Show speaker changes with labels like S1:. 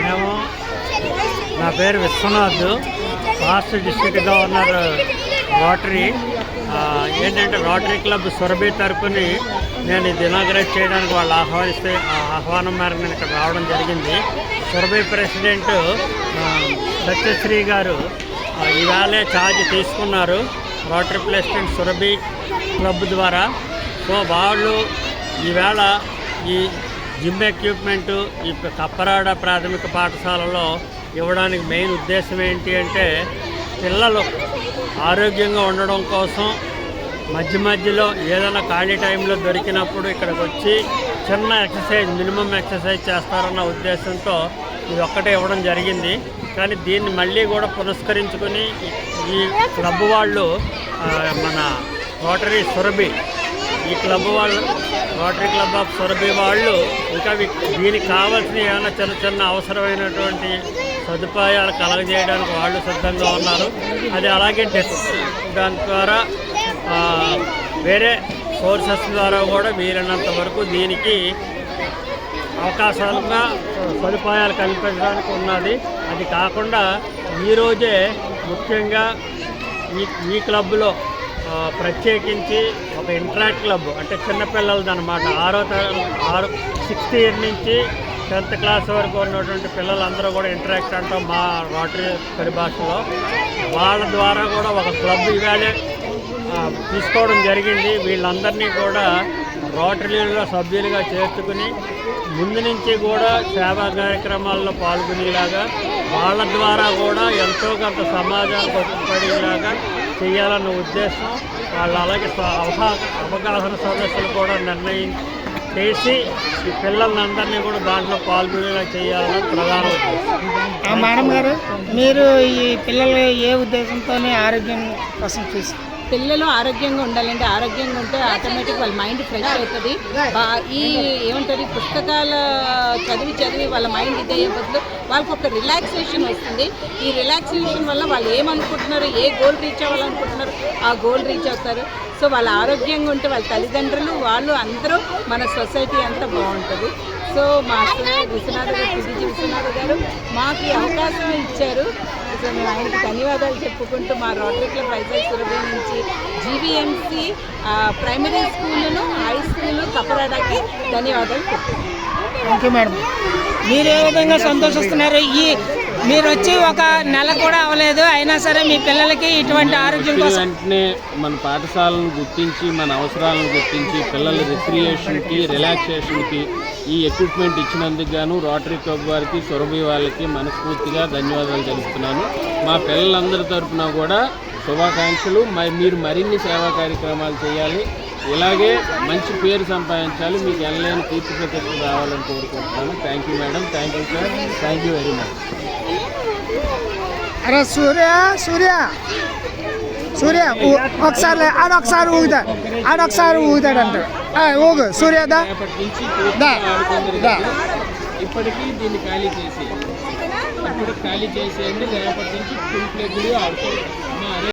S1: మేము నా పేరు Vishwanath. Past district governor Rotary ఏంటంటే రోటరీ క్లబ్ సురభి తరపుని నేను ఇది ఇనాగ్రేట్ చేయడానికి వాళ్ళు ఆహ్వానిస్తే ఆహ్వానం మేరకు నేను ఇక్కడ రావడం జరిగింది. సురభి ప్రెసిడెంట్ సత్యశ్రీ గారు ఆ, ఈవేళే ఛార్జ్ తీసుకున్నారు. రోటరీ ప్రెసిడెంట్ సురభి క్లబ్ ద్వారా. సో వాళ్ళు ఈవేళ ఈ జిమ్ ఎక్విప్మెంటు ఈ కప్పరాడ ప్రాథమిక పాఠశాలలో ఇవ్వడానికి మెయిన్ ఉద్దేశం ఏంటి అంటే పిల్లలు ఆరోగ్యంగా ఉండడం కోసం మధ్య మధ్యలో ఏదైనా ఖాళీ టైంలో దొరికినప్పుడు ఇక్కడికి వచ్చి చిన్న ఎక్సర్సైజ్ మినిమం ఎక్సర్సైజ్ చేస్తారన్న ఉద్దేశంతో ఇది ఒక్కటే ఇవ్వడం జరిగింది. కానీ దీన్ని మళ్ళీ కూడా పురస్కరించుకొని ఈ- క్లబ్ వాళ్ళు మన రోటరీ సురభి ఈ క్లబ్ వాళ్ళు రోటరీ క్లబ్ ఆఫ్ సురభి వాళ్ళు ఇంకా దీనికి కావాల్సిన ఏమైనా చిన్న చిన్న అవసరమైనటువంటి సదుపాయాలు కలగజేయడానికి వాళ్ళు సిద్ధంగా ఉన్నారు. అది అలాగే దాని ద్వారా వేరే సోర్సెస్ ద్వారా కూడా వీలైనంత వరకు దీనికి అవకాశాలుగా సదుపాయాలు కల్పించడానికి ఉన్నది. అది కాకుండా ఈరోజే ముఖ్యంగా ఈ ఈ క్లబ్లో ప్రత్యేకించి ఒక ఇంట్రాక్ట్ క్లబ్ అంటే చిన్నపిల్లలది అనమాట ఆరో ఆరు సిక్స్త్ ఇయర్ నుంచి టెన్త్ క్లాస్ వరకు ఉన్నటువంటి పిల్లలందరూ కూడా ఇంటరాక్ట్ అంటాం మా రోటరీ పరిభాషలో వాళ్ళ ద్వారా కూడా ఒక క్లబ్ ఇవాళ తీసుకోవడం జరిగింది. వీళ్ళందరినీ కూడా రోటరీలో సభ్యులుగా చేర్చుకుని ముందు నుంచి కూడా సేవా కార్యక్రమాల్లో పాల్గొనేలాగా వాళ్ళ ద్వారా కూడా ఎంతో కొంత సమాజానికి ఉపయోగపడేలాగా చేయాలన్న ఉద్దేశం. వాళ్ళు అలాగే అవగాహన సదస్సులు కూడా నిర్ణయం చేసి ఈ పిల్లలందరినీ కూడా దాంట్లో పాల్గొనేలా చేయాలని ప్రధాన ఉద్దేశం.
S2: మేడం గారు మీరు ఈ పిల్లలు ఏ ఉద్దేశంతోనే ఆరోగ్యం కోసం చూసి
S3: పిల్లలు ఆరోగ్యంగా ఉండాలంటే ఆరోగ్యంగా ఉంటే ఆటోమేటిక్ వాళ్ళ మైండ్ ఫ్రెష్ అవుతుంది. ఈ ఏమంటారు ఈ పుస్తకాల చదివి చదివి వాళ్ళ మైండ్ ఇది అయ్యే బదులు వాళ్ళకి ఒక రిలాక్సేషన్ వస్తుంది. ఈ రిలాక్సేషన్ వల్ల వాళ్ళు ఏమనుకుంటున్నారు ఏ గోల్ రీచ్ అవ్వాలనుకుంటున్నారు ఆ గోల్ రీచ్ అవుతారు. సో వాళ్ళ ఆరోగ్యంగా ఉంటే వాళ్ళ తల్లిదండ్రులు వాళ్ళు అందరూ మన సొసైటీ అంతా బాగుంటుంది. సో మా సార్ విశ్వనాథ్ గారు పిడిజి విశ్వనాథ్ గారు మాకు అవకాశం ఇచ్చారు. సో ఆయనకి ధన్యవాదాలు చెప్పుకుంటూ మా రోటరీ క్లబ్ వైజాగ్ సురభి నుంచి జీవీఎంసీ ప్రైమరీ స్కూల్ను హై స్కూల్ కపరాడాకి ధన్యవాదాలు చెప్తున్నాను
S2: థ్యాంక్ యూ మేడం మీరు ఏ విధంగా సంతోషిస్తున్నారు? ఈ మీరు వచ్చి ఒక నెల కూడా అవ్వలేదు అయినా సరే మీ పిల్లలకి ఇటువంటి ఆరోగ్యం కోసం
S4: వెంటనే మన పాఠశాలను గుర్తించి మన అవసరాలను గుర్తించి పిల్లల రిక్రియేషన్కి రిలాక్సేషన్కి ఈ ఎక్విప్మెంట్ ఇచ్చినందుకు గాను రోటరీ క్లబ్ వారికి సురభి వాళ్ళకి మనస్ఫూర్తిగా ధన్యవాదాలు తెలుపుతున్నాను. మా పిల్లలందరి తరపున కూడా శుభాకాంక్షలు. మరి మీరు మరిన్ని సేవా కార్యక్రమాలు చేయాలి. ఇలాగే మంచి పేరు సంపాదించాలి మీకు ఎనలేని కీర్తి ప్రతిష్టలు రావాలని కోరుకుంటున్నాను thank you madam thank you sir thank you very much
S2: అరే సూర్య సూర్య సూర్య ఊ- ఒకసారి లే- ఆడ ఒకసారి ఊగుతా ఆడ ఒకసారి ఊగుతాడు అంటాడు ఆ, ఊగు సూర్య దా
S4: రేపటి నుంచి
S2: దా.
S4: పూర్తిగా ఆడుకుందరు
S2: దా.
S4: ఇప్పటికీ దీన్ని ఖాళీ చేసి ఇప్పుడు ఖాళీ చేసేయండి రేపటి నుంచి ఫుల్ ఫ్లెగ్డ్గా ఆడుకోండి మా అరే